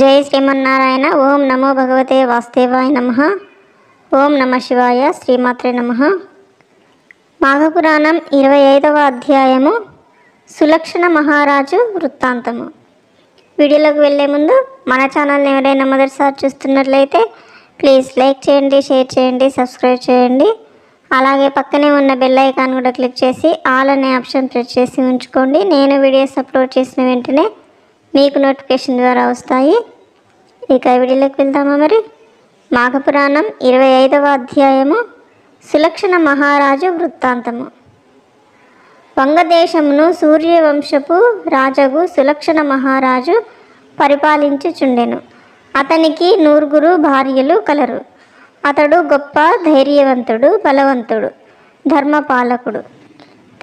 జై శ్రీమన్నారాయణ. ఓం నమో భగవతే వాసుదేవాయ నమ. ఓం నమ శివాయ శ్రీమాత్రే నమ. మాఘపురాణం ఇరవై ఐదవ అధ్యాయము. సులక్షణ మహారాజు వృత్తాంతము. వీడియోలోకి వెళ్ళే ముందు మన ఛానల్ని ఎవరైనా మొదటిసారి చూస్తున్నట్లయితే ప్లీజ్ లైక్ చేయండి షేర్ చేయండి సబ్స్క్రైబ్ చేయండి. అలాగే పక్కనే ఉన్న బెల్ ఐకాన్ కూడా క్లిక్ చేసి ఆల్ అనే ఆప్షన్ ప్రెస్ చేసి ఉంచుకోండి. నేను వీడియోస్ అప్లోడ్ చేసిన వెంటనే మీకు నోటిఫికేషన్ ద్వారా వస్తాయి. ఇక వీడియోలోకి వెళ్దామా మరి? మాఘపురాణం ఇరవై ఐదవ అధ్యాయము. సులక్షణ మహారాజు వృత్తాంతము. వంగదేశమును సూర్యవంశపు రాజగు సులక్షణ మహారాజు పరిపాలించుచుండెను. అతనికి నూరుగురు భార్యలు కలరు. అతడు గొప్ప ధైర్యవంతుడు బలవంతుడు ధర్మపాలకుడు.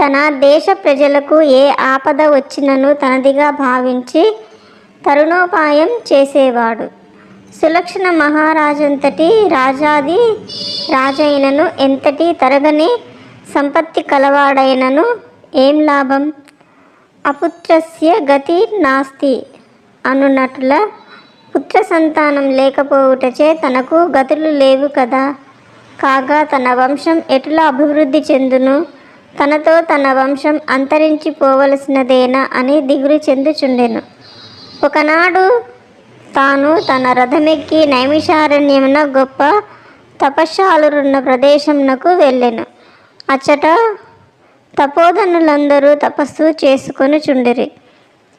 తన దేశ ప్రజలకు ఏ ఆపద వచ్చినను తనదిగా భావించి తరుణోపాయం చేసేవాడు. సులక్షణ మహారాజంతటి రాజాది రాజైనను ఎంతటి తరగని సంపత్తి కలవాడైనను ఏం లాభం? అపుత్రస్య గతి నాస్తి అనున్నట్ల పుత్ర సంతానం లేకపోవుటచే తనకు గతులు లేవు కదా. కాగా తన వంశం ఎటులా అభివృద్ధి చెందును? తనతో తన వంశం అంతరించిపోవలసినదేనా అని దిగులు చెందుచుండెను. ఒకనాడు తాను తన రథమెక్కి నైమిషారణ్యమున గొప్ప తపశ్శాలురున్న ప్రదేశంనకు వెళ్ళెను. అచ్చట తపోధనులందరూ తపస్సు చేసుకొని చుండిరి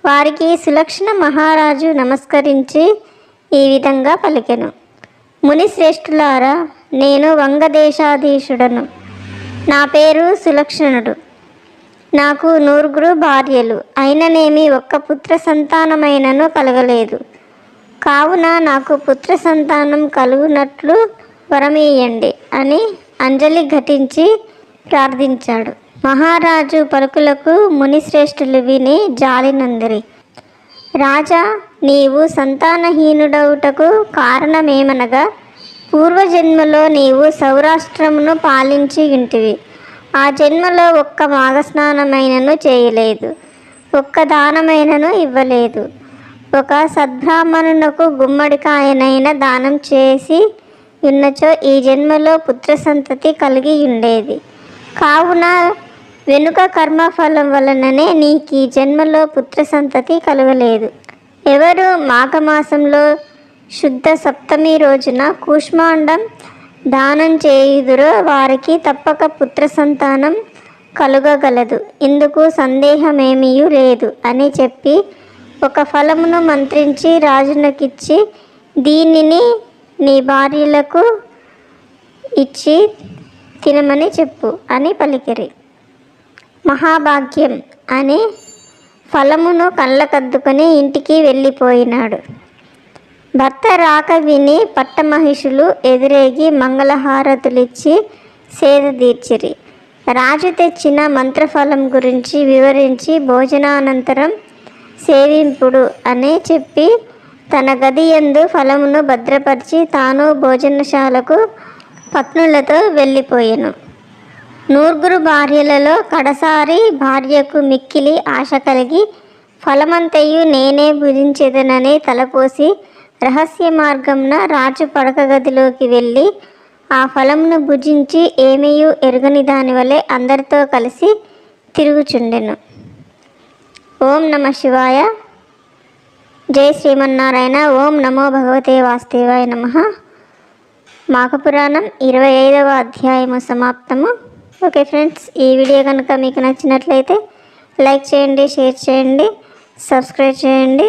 వారికి సులక్షణ మహారాజు నమస్కరించి ఈ విధంగా పలికెను. ముని శ్రేష్ఠులారా నేను వంగదేశాధీశుడను. నా పేరు సులక్షణుడు. నాకు నూరుగురు భార్యలు. అయిననేమి ఒక్క పుత్ర సంతానమైనను కలగలేదు. కావున నాకు పుత్ర సంతానం కలుగునట్లు వరమేయండి అని అంజలి ఘటించి ప్రార్థించాడు. మహారాజు పలుకులకు మునిశ్రేష్ఠులు విని జాలినందిరి. రాజా నీవు సంతానహీనుడవుటకు కారణమేమనగా పూర్వజన్మలో నీవు సౌరాష్ట్రమును పాలించి ఇంటివి ఆ జన్మలో ఒక్క మాఘస్నానమైనను చేయలేదు. ఒక్క దానమైనను ఇవ్వలేదు. ఒక సద్బ్రాహ్మణునకు గుమ్మడికాయనైన దానం చేసి ఉన్నచో ఈ జన్మలో పుత్ర సంతతి కలిగి ఉండేది కావున వెనుక కర్మఫలం వలననే నీకు ఈ జన్మలో పుత్ర సంతతి కలగలేదు ఎవరు మాఘమాసంలో శుద్ధ సప్తమి రోజున కూష్మాండం దానం చేయుదురో వారికి తప్పక పుత్ర సంతానం కలుగగలదు. ఇందుకు సందేహమేమీ లేదు అని చెప్పి ఒక ఫలమును మంత్రించి రాజునకిచ్చి దీనిని నీ భార్యలకు ఇచ్చి తినమని చెప్పు అని పలికిరి. మహాభాగ్యం అని ఫలమును కళ్ళకద్దుకొని ఇంటికి వెళ్ళిపోయినాడు. భర్త రాక విని పట్టమహిషులు ఎదురేగి మంగళహారతులిచ్చి సేద తీర్చిరి. రాజు తెచ్చిన మంత్రఫలం గురించి వివరించి భోజనానంతరం సేవింపుడు అని చెప్పి తన గది ఎందు ఫలమును భద్రపరిచి తాను భోజనశాలకు పత్నులతో వెళ్ళిపోయాను. నూరుగురు భార్యలలో కడసారి భార్యకు మిక్కిలి ఆశ కలిగి ఫలమంతయు నేనే భుజించేదనని తలపోసి రహస్య మార్గంన రాజు పడక గదిలోకి వెళ్ళి ఆ ఫలమును భుజించి ఏమీయూ ఎరుగని దాని వలె అందరితో కలిసి తిరుగుచుండెను. ఓం నమ శివాయ. జై శ్రీమన్నారాయణ. ఓం నమో భగవతే వాస్తేవాయ నమ. మాఘపురాణం ఇరవై ఐదవ అధ్యాయము సమాప్తము. ఓకే ఫ్రెండ్స్ ఈ వీడియో కనుక మీకు నచ్చినట్లయితే లైక్ చేయండి షేర్ చేయండి సబ్స్క్రైబ్ చేయండి.